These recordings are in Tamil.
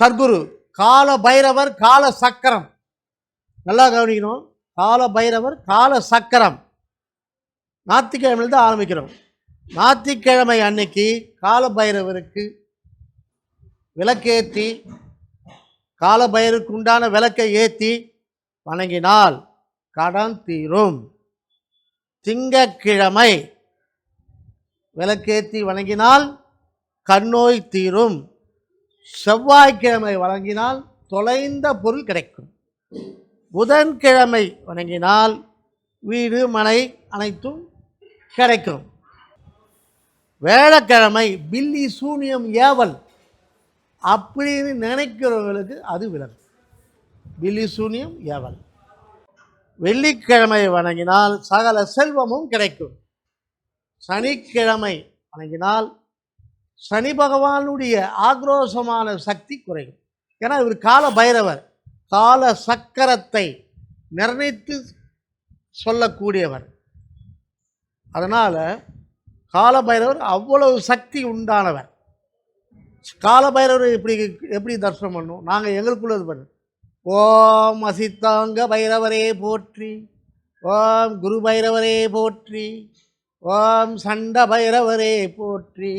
சர்க்குரு கால பைரவர் கால சக்கரம் நல்லா கவனிக்கணும். கால பைரவர் கால சக்கரம் ஞாயிற்றுக்கிழமையில தான் ஆரம்பிக்கிறோம். ஞாயிற்றுக்கிழமை அன்னைக்கு கால பைரவருக்கு விளக்கேற்றி கால பைரவருக்கு உண்டான விளக்கை ஏற்றி வணங்கினால் கடன் தீரும். திங்கக்கிழமை விளக்கேற்றி வணங்கினால் கண்ணோய் தீரும். செவ்வாய்க்கிழமை வழங்கினால் தொலைந்த பொருள் கிடைக்கும். புதன்கிழமை வணங்கினால் வீடு மனை அனைத்தும் கிடைக்கும். வேளக்கிழமை பில்லி சூனியம் ஏவல் அப்படின்னு நினைக்கிறவர்களுக்கு அது விலகும் பில்லி சூனியம் ஏவல். வெள்ளிக்கிழமை வணங்கினால் சகல செல்வமும் கிடைக்கும். சனிக்கிழமை வணங்கினால் சனி பகவானுடைய ஆக்ரோஷமான சக்தி குறையும். ஏன்னா இவர் கால பைரவர் கால சக்கரத்தை நிர்ணயித்து சொல்லக்கூடியவர். அதனால் கால பைரவர் அவ்வளவு சக்தி உண்டானவர். கால பைரவர் எப்படி எப்படி தரிசனம் பண்ணும்? நாங்கள் எங்களுக்குள்ளது பண்ணு. ஓம் அசித்தாங்க பைரவரே போற்றி. ஓம் குரு பைரவரே போற்றி. ஓம் சண்ட பைரவரே போற்றி.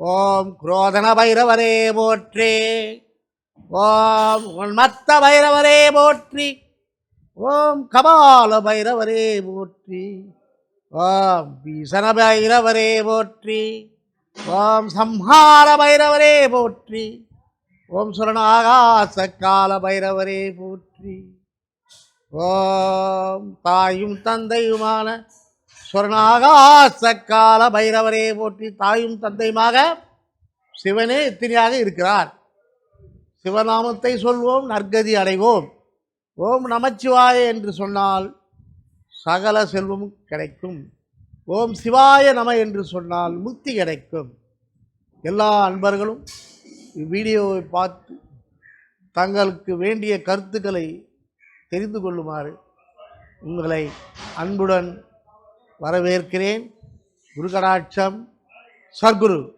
ஓம் குரோதன பைரவரே போற்றி. ஓம் உன்மத்த பைரவரே போற்றி. ஓம் கபால பைரவரே போற்றி. ஓம் பீசன பைரவரே போற்றி. ஓம் சம்ஹார பைரவரே போற்றி. ஓம் சுரண ஆகாச கால பைரவரே போற்றி. ஓம் தாயும் தந்தையுமான சுரணாகாச சக்கால பைரவரே போற்றி தாயும் தந்தையுமாக சிவனே எத்தனையாக இருக்கிறார். சிவநாமத்தை சொல்வோம் நற்கதி அடைவோம். ஓம் நமச்சிவாய என்று சொன்னால் சகல செல்வமும் கிடைக்கும். ஓம் சிவாய நம என்று சொன்னால் முக்தி கிடைக்கும். எல்லா அன்பர்களும் இவ்வீடியோவை பார்த்து தங்களுக்கு வேண்டிய கருத்துக்களை தெரிந்து கொள்ளுமாறு உங்களை அன்புடன் வரவேற்கிறேன். குருகடாட்சம். சர்க்குரு